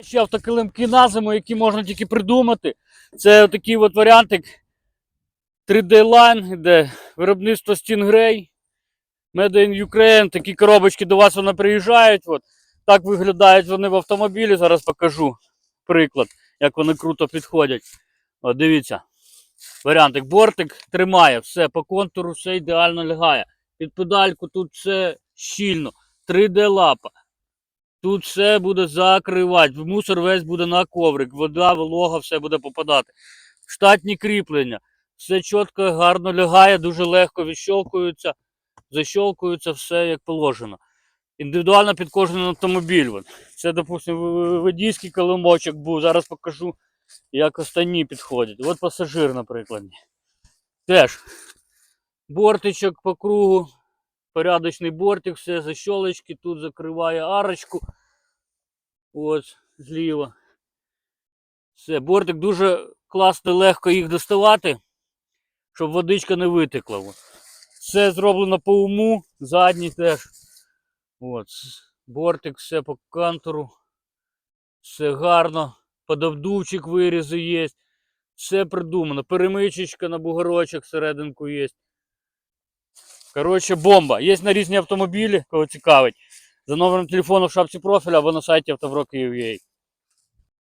Ще автокилимки на зиму, які можна тільки придумати. Це такий от варіантик 3D Line, де виробництво Stingray, Made in Ukraine. Такі коробочки до вас вони приїжджають. От. Так виглядають вони в автомобілі. Зараз покажу приклад, як вони круто підходять. От, дивіться. Варіантик. Бортик тримає, все по контуру, все ідеально лягає. Під педальку тут все щільно. 3D лапа. Тут все буде закривати. Мусор весь буде на коврик. Вода, волога, все буде попадати. Штатні кріплення. Все чітко, гарно лягає, дуже легко відщолкується, защолкується, все як положено. Індивідуально під кожен автомобіль. Це, допустимо, водійський колимочок був. Зараз покажу, як останні підходять. От пасажир, наприклад. Теж бортичок по кругу, порядочний бортик, все защолочки, тут закриває арочку. Ось, зліва. Все, бортик дуже класно, легко їх доставати, щоб водичка не витекла. Все зроблено по уму, задній теж. От. Бортик, все по контуру. Все гарно. Подовдувчик вирізи є. Все придумано. Перемичечка на бугорочок серединку є. Коротше, бомба. Є на різні автомобілі, кого цікавить. За номером телефону в шапці профіля або на сайті автовро Київ.ua.